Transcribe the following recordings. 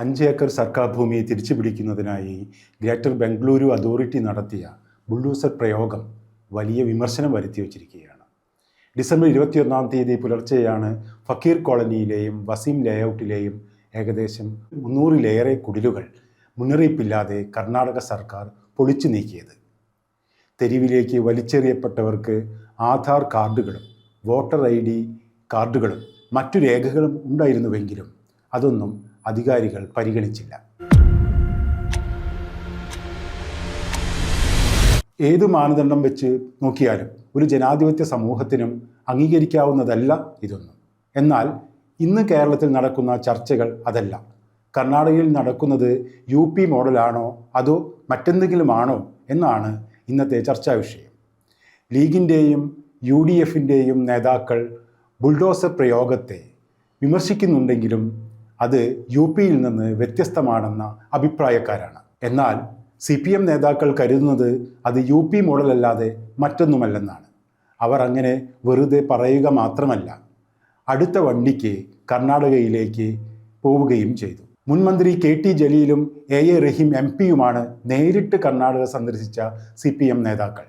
അഞ്ച് ഏക്കർ സർക്കാർ ഭൂമി തിരിച്ചു പിടിക്കുന്നതിനായി ഗ്രേറ്റർ ബംഗളൂരു അതോറിറ്റി നടത്തിയ ബുള്ളൂസർ പ്രയോഗം വലിയ വിമർശനം വരുത്തി വച്ചിരിക്കുകയാണ്. ഡിസംബർ ഇരുപത്തിയൊന്നാം തീയതി പുലർച്ചെയാണ് ഫക്കീർ കോളനിയിലെയും വസീം ലേഔട്ടിലെയും ഏകദേശം മുന്നൂറിലേറെ കുടിലുകൾ മുന്നറിയിപ്പില്ലാതെ കർണാടക സർക്കാർ പൊളിച്ചു നീക്കിയത്. തെരുവിലേക്ക് വലിച്ചെറിയപ്പെട്ടവർക്ക് ആധാർ കാർഡുകളും വോട്ടർ ഐ ഡി കാർഡുകളും മറ്റു രേഖകളും ഉണ്ടായിരുന്നുവെങ്കിലും അതൊന്നും അധികാരികൾ പരിഗണിച്ചില്ല. ഏത് മാനദണ്ഡം വെച്ച് നോക്കിയാലും ഒരു ജനാധിപത്യ സമൂഹത്തിനും അംഗീകരിക്കാവുന്നതല്ല ഇതൊന്നും. എന്നാൽ ഇന്ന് കേരളത്തിൽ നടക്കുന്ന ചർച്ചകൾ അതല്ല. കർണാടകയിൽ നടക്കുന്നത് യു പി മോഡലാണോ അതോ മറ്റെന്തെങ്കിലുമാണോ എന്നാണ് ഇന്നത്തെ ചർച്ചാ വിഷയം. ലീഗിന്റെയും യു ഡി എഫിന്റെയും നേതാക്കൾ ബുൾഡോസർ പ്രയോഗത്തെ വിമർശിക്കുന്നുണ്ടെങ്കിലും അത് യു പിയിൽ നിന്ന് വ്യത്യസ്തമാണെന്ന അഭിപ്രായക്കാരാണ്. എന്നാൽ സി പി എം നേതാക്കൾ കരുതുന്നത് അത് യു പി മോഡലല്ലാതെ മറ്റൊന്നുമല്ലെന്നാണ്. അവർ അങ്ങനെ വെറുതെ പറയുക മാത്രമല്ല അടുത്ത വണ്ടിക്ക് കർണാടകയിലേക്ക് പോവുകയും ചെയ്തു. മുൻമന്ത്രി കെ ടി ജലീലും എ എ റഹീം എം പിയുമാണ് നേരിട്ട് കർണാടക സന്ദർശിച്ച സി പി എം നേതാക്കൾ.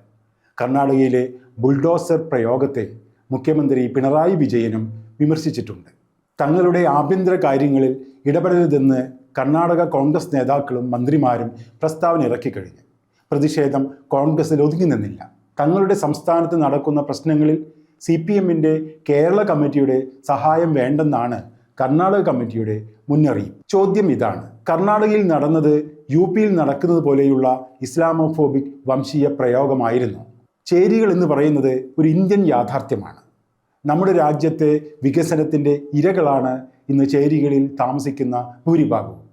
കർണാടകയിലെ ബുൾഡോസർ പ്രയോഗത്തെ മുഖ്യമന്ത്രി പിണറായി വിജയനും വിമർശിച്ചിട്ടുണ്ട്. തങ്ങളുടെ ആഭ്യന്തര കാര്യങ്ങളിൽ ഇടപെടരുതെന്ന് കർണാടക കോൺഗ്രസ് നേതാക്കളും മന്ത്രിമാരും പ്രസ്താവന ഇറക്കിക്കഴിഞ്ഞു പ്രതിഷേധം കോൺഗ്രസിൽ ഒതുങ്ങി നിന്നില്ല. തങ്ങളുടെ സംസ്ഥാനത്ത് നടക്കുന്ന പ്രശ്നങ്ങളിൽ സി പി എമ്മിന്റെ കേരള കമ്മിറ്റിയുടെ സഹായം വേണ്ടെന്നാണ് കർണാടക കമ്മിറ്റിയുടെ മുന്നറിയിപ്പ്. ചോദ്യം ഇതാണ്. കർണാടകയിൽ നടന്നത് യു പിയിൽ നടക്കുന്നത് പോലെയുള്ള ഇസ്ലാമോഫോബിക് വംശീയ പ്രയോഗമായിരുന്നു. ചേരികൾ എന്ന് പറയുന്നത് ഒരു ഇന്ത്യൻ യാഥാർത്ഥ്യമാണ്. നമ്മുടെ രാജ്യത്തെ വികസനത്തിന്റെ ഇരകളാണ് ഇന്ന് ചേരികളിൽ താമസിക്കുന്ന ഭൂരിഭാഗവും.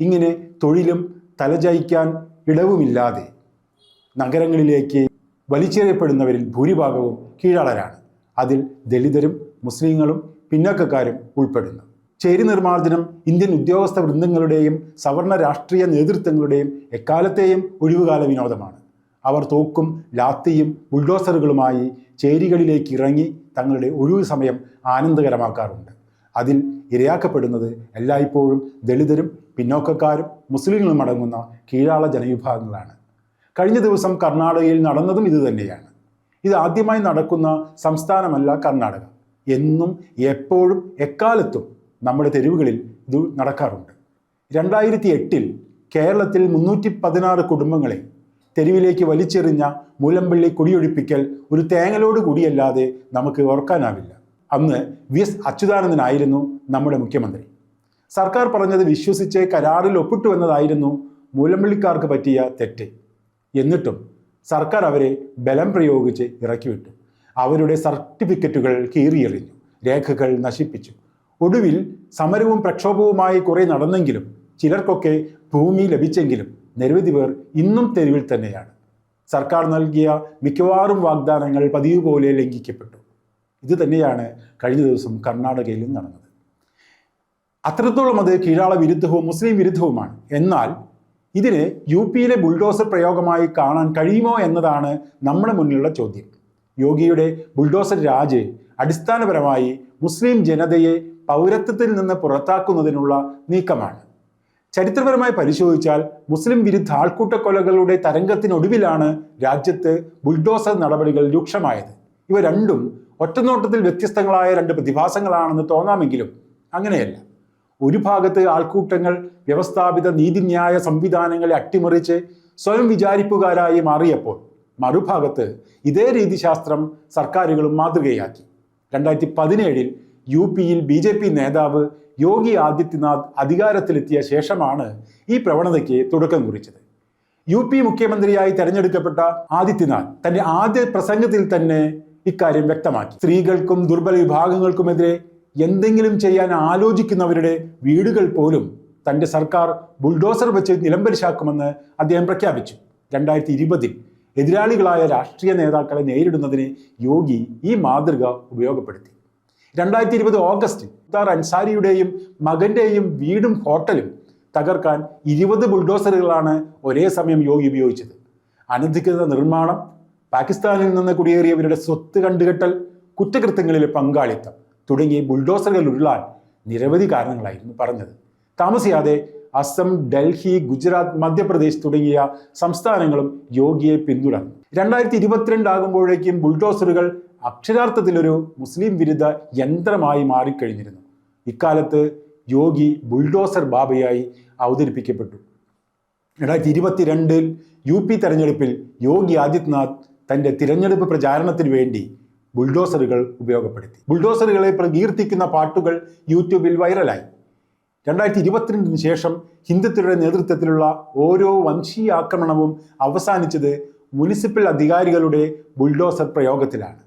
ഇങ്ങനെ തൊഴിലും തലചായ്ക്കാൻ ഇടവുമില്ലാതെ നഗരങ്ങളിലേക്ക് വലിച്ചെറിയപ്പെടുന്നവരിൽ ഭൂരിഭാഗവും കീഴാളരാണ്. അതിൽ ദളിതരും മുസ്ലിങ്ങളും പിന്നാക്കക്കാരും ഉൾപ്പെടുന്നു. ചേരി നിർമ്മാർജനം ഇന്ത്യൻ ഉദ്യോഗസ്ഥ വൃന്ദങ്ങളുടെയും സവർണ രാഷ്ട്രീയ നേതൃത്വങ്ങളുടെയും എക്കാലത്തെയും ഒഴിവുകാല വിനോദമാണ്. അവർ തോക്കും ലാത്തിയും ബുൾഡോസറുകളുമായി ചേരികളിലേക്ക് ഇറങ്ങി തങ്ങളുടെ ഒഴിവു സമയം ആനന്ദകരമാക്കാറുണ്ട്. അതിൽ ഇരയാക്കപ്പെടുന്നത് എല്ലായ്പ്പോഴും ദളിതരും പിന്നോക്കക്കാരും മുസ്ലിങ്ങളും അടങ്ങുന്ന കീഴാള ജനവിഭാഗങ്ങളാണ്. കഴിഞ്ഞ ദിവസം കർണാടകയിൽ നടന്നതും ഇതുതന്നെയാണ് ഇത് ആദ്യമായി നടക്കുന്ന സംസ്ഥാനമല്ല കർണാടക. എന്നും എപ്പോഴും എക്കാലത്തും നമ്മുടെ തെരുവുകളിൽ ഇത് നടക്കാറുണ്ട്. രണ്ടായിരത്തി എട്ടിൽ കേരളത്തിൽ മുന്നൂറ്റി പതിനാറ് കുടുംബങ്ങളെ തെരുവിലേക്ക് വലിച്ചെറിഞ്ഞ മൂലമ്പള്ളി കുടിയൊഴിപ്പിക്കൽ ഒരു തേങ്ങലോട് കൂടിയല്ലാതെ നമുക്ക് ഓർക്കാനാവില്ല. അന്ന് വി. എസ്. അച്യുതാനന്ദനായിരുന്നു നമ്മുടെ മുഖ്യമന്ത്രി. സർക്കാർ പറഞ്ഞത് വിശ്വസിച്ച് കരാറിൽ ഒപ്പിട്ടു എന്നതായിരുന്നു മൂലമ്പള്ളിക്കാർക്ക് പറ്റിയ തെറ്റ്. എന്നിട്ടും സർക്കാർ അവരെ ബലം പ്രയോഗിച്ച് ഇറക്കിവിട്ടു. അവരുടെ സർട്ടിഫിക്കറ്റുകൾ കീറിയെറിഞ്ഞു. രേഖകൾ നശിപ്പിച്ചു. ഒടുവിൽ സമരവും പ്രക്ഷോഭവുമായി കുറേ നടന്നെങ്കിലും ചിലർക്കൊക്കെ ഭൂമി ലഭിച്ചെങ്കിലും നിരവധി പേർ ഇന്നും തെരുവിൽ തന്നെയാണ്. സർക്കാർ നൽകിയ മിക്കവാറും വാഗ്ദാനങ്ങൾ പതിവ് പോലെ ലംഘിക്കപ്പെട്ടു. ഇത് തന്നെയാണ് കഴിഞ്ഞ ദിവസം കർണാടകയിലും നടന്നത്. അത്രത്തോളം അത് കീഴാള വിരുദ്ധവും മുസ്ലിം വിരുദ്ധവുമാണ്. എന്നാൽ ഇതിനെ യു പിയിലെ ബുൾഡോസർ പ്രയോഗമായി കാണാൻ കഴിയുമോ എന്നതാണ് നമ്മുടെ മുന്നിലുള്ള ചോദ്യം. യോഗിയുടെ ബുൾഡോസർ രാജ് അടിസ്ഥാനപരമായി മുസ്ലിം ജനതയെ പൗരത്വത്തിൽ നിന്ന് പുറത്താക്കുന്നതിനുള്ള നീക്കമാണ്. ചരിത്രപരമായി പരിശോധിച്ചാൽ മുസ്ലിം വിരുദ്ധ ആൾക്കൂട്ട കൊലകളുടെ തരംഗത്തിനൊടുവിലാണ് രാജ്യത്ത് ബുൾഡോസർ നടപടികൾ രൂക്ഷമായത്. ഇവ രണ്ടും ഒറ്റനോട്ടത്തിൽ വ്യത്യസ്തങ്ങളായ രണ്ട് പ്രതിഭാസങ്ങളാണെന്ന് തോന്നാമെങ്കിലും അങ്ങനെയല്ല. ഒരു ഭാഗത്ത് ആൾക്കൂട്ടങ്ങൾ വ്യവസ്ഥാപിത നീതിന്യായ സംവിധാനങ്ങളെ അട്ടിമറിച്ച് സ്വയം വിചാരിപ്പുകാരായി മാറിയപ്പോൾ മറുഭാഗത്ത് ഇതേ രീതിശാസ്ത്രം സർക്കാരുകളും മാതൃകയാക്കി. രണ്ടായിരത്തി പതിനേഴിൽ യു പിയിൽ ബി ജെ പി നേതാവ് യോഗി ആദിത്യനാഥ് അധികാരത്തിലെത്തിയ ശേഷമാണ് ഈ പ്രവണതയ്ക്ക് തുടക്കം കുറിച്ചത്. യു പി മുഖ്യമന്ത്രിയായി തെരഞ്ഞെടുക്കപ്പെട്ട ആദിത്യനാഥ് തന്റെ ആദ്യ പ്രസംഗത്തിൽ തന്നെ ഇക്കാര്യം വ്യക്തമാക്കി. സ്ത്രീകൾക്കും ദുർബല വിഭാഗങ്ങൾക്കുമെതിരെ എന്തെങ്കിലും ചെയ്യാൻ ആലോചിക്കുന്നവരുടെ വീടുകൾ പോലും തന്റെ സർക്കാർ ബുൾഡോസർ വെച്ച് നിലംപരിശാക്കുമെന്ന് അദ്ദേഹം പ്രഖ്യാപിച്ചു. രണ്ടായിരത്തി ഇരുപതിൽ എതിരാളികളായ രാഷ്ട്രീയ നേതാക്കളെ നേരിടുന്നതിന് യോഗി ഈ മാതൃക ഉപയോഗപ്പെടുത്തി. രണ്ടായിരത്തി ഇരുപത് ഓഗസ്റ്റ് മുക്താർ അൻസാരിയുടെയും മകന്റെയും വീടും ഹോട്ടലും തകർക്കാൻ ഇരുപത് ബുൾഡോസറുകളാണ് ഒരേ സമയം യോഗി ഉപയോഗിച്ചത്. അനധികൃത നിർമ്മാണം പാകിസ്ഥാനിൽ നിന്ന് കുടിയേറിയവരുടെ സ്വത്ത് കണ്ടുകെട്ടൽ കുറ്റകൃത്യങ്ങളിലെ പങ്കാളിത്തം തുടങ്ങി ബുൾഡോസറുകൾ ഉരുളാൻ നിരവധി കാരണങ്ങളായിരുന്നു പറഞ്ഞത്. താമസിയാതെ അസം ഡൽഹി ഗുജറാത്ത് മധ്യപ്രദേശ് തുടങ്ങിയ സംസ്ഥാനങ്ങളും യോഗിയെ പിന്തുടർന്നു. രണ്ടായിരത്തി ഇരുപത്തിരണ്ട് ആകുമ്പോഴേക്കും ബുൾഡോസറുകൾ അക്ഷരാർത്ഥത്തിലൊരു മുസ്ലിം വിരുദ്ധ യന്ത്രമായി മാറിക്കഴിഞ്ഞിരുന്നു. ഇക്കാലത്ത് യോഗി ബുൾഡോസർ ബാബയായി അവതരിപ്പിക്കപ്പെട്ടു. രണ്ടായിരത്തി ഇരുപത്തിരണ്ടിൽ യു പി തെരഞ്ഞെടുപ്പിൽ യോഗി ആദിത്യനാഥ് തന്റെ തിരഞ്ഞെടുപ്പ് പ്രചാരണത്തിന് വേണ്ടി ബുൾഡോസറുകൾ ഉപയോഗപ്പെടുത്തി. ബുൾഡോസറുകളെ പ്രകീർത്തിക്കുന്ന പാട്ടുകൾ യൂട്യൂബിൽ വൈറലായി. രണ്ടായിരത്തി ഇരുപത്തിരണ്ടിന് ശേഷം ഹിന്ദുത്വരുടെ നേതൃത്വത്തിലുള്ള ഓരോ വംശീയ ആക്രമണവും അവസാനിച്ചത് മുനിസിപ്പൽ അധികാരികളുടെ ബുൾഡോസർ പ്രയോഗത്തിലാണ്.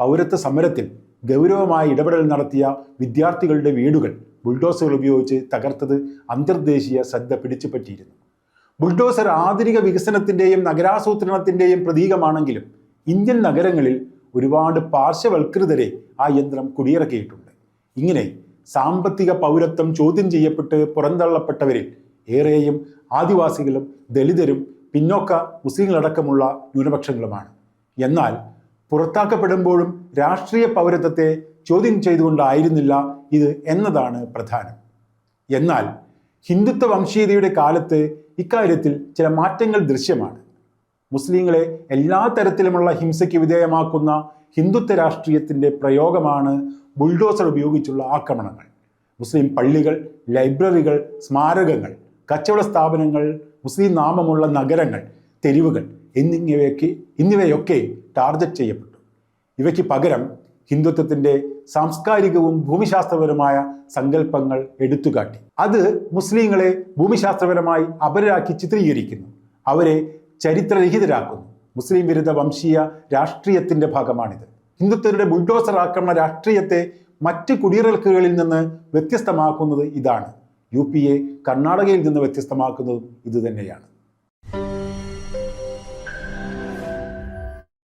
പൗരത്വ സമരത്തിൽ ഗൗരവമായ ഇടപെടൽ നടത്തിയ വിദ്യാർത്ഥികളുടെ വീടുകൾ ബുൾഡോസറുകൾ ഉപയോഗിച്ച് തകർത്തത് അന്തർദേശീയ ശ്രദ്ധ പിടിച്ചുപറ്റിയിരുന്നു. ബുൾഡോസർ ആധുനിക വികസനത്തിന്റെയും നഗരാസൂത്രണത്തിന്റെയും പ്രതീകമാണെങ്കിലും ഇന്ത്യൻ നഗരങ്ങളിൽ ഒരുപാട് പാർശ്വവൽകൃതരെ ആ യന്ത്രം കുടിയിറക്കിയിട്ടുണ്ട്. ഇങ്ങനെ സാമ്പത്തിക പൗരത്വം ചോദ്യം ചെയ്യപ്പെട്ട് പുറന്തള്ളപ്പെട്ടവരിൽ ഏറെയും ആദിവാസികളും ദളിതരും പിന്നോക്ക മുസ്ലിങ്ങളടക്കമുള്ള ന്യൂനപക്ഷങ്ങളുമാണ്. എന്നാൽ പുറത്താക്കപ്പെടുമ്പോഴും രാഷ്ട്രീയ പൗരത്വത്തെ ചോദ്യം ചെയ്തുകൊണ്ടായിരുന്നില്ല ഇത് എന്നതാണ് പ്രധാനം. എന്നാൽ ഹിന്ദുത്വ വംശീയതയുടെ കാലത്ത് ഇക്കാര്യത്തിൽ ചില മാറ്റങ്ങൾ ദൃശ്യമാണ്. മുസ്ലിങ്ങളെ എല്ലാ തരത്തിലുമുള്ള ഹിംസയ്ക്ക് വിധേയമാക്കുന്ന ഹിന്ദുത്വ രാഷ്ട്രീയത്തിന്റെ പ്രയോഗമാണ് ബുൾഡോസർ ഉപയോഗിച്ചുള്ള ആക്രമണങ്ങൾ. മുസ്ലിം പള്ളികൾ ലൈബ്രറികൾ സ്മാരകങ്ങൾ കച്ചവട സ്ഥാപനങ്ങൾ മുസ്ലിം നാമമുള്ള നഗരങ്ങൾ തെരുവുകൾ എന്നിവയൊക്കെ എന്നിവയൊക്കെ ടാർഗറ്റ് ചെയ്യപ്പെട്ടു. ഇവയ്ക്ക് പകരം ഹിന്ദുത്വത്തിന്റെ സാംസ്കാരികവും ഭൂമിശാസ്ത്രപരമായ സങ്കല്പങ്ങൾ എടുത്തുകാട്ടി. അത് മുസ്ലിങ്ങളെ ഭൂമിശാസ്ത്രപരമായി അപരരാക്കി ചിത്രീകരിക്കുന്നു. അവരെ ചരിത്രരഹിതരാക്കുന്നു. മുസ്ലിം വിരുദ്ധ വംശീയ രാഷ്ട്രീയത്തിന്റെ ഭാഗമാണിത്. ഹിന്ദുത്വരുടെ ബുൾഡോസർ ആക്രമണ രാഷ്ട്രീയത്തെ മറ്റ് കുടിയിറക്കുകളിൽ നിന്ന് വ്യത്യസ്തമാക്കുന്നത് ഇതാണ്. യു പി എ കർണാടകയിൽ നിന്ന് വ്യത്യസ്തമാക്കുന്നതും ഇതുതന്നെയാണ്.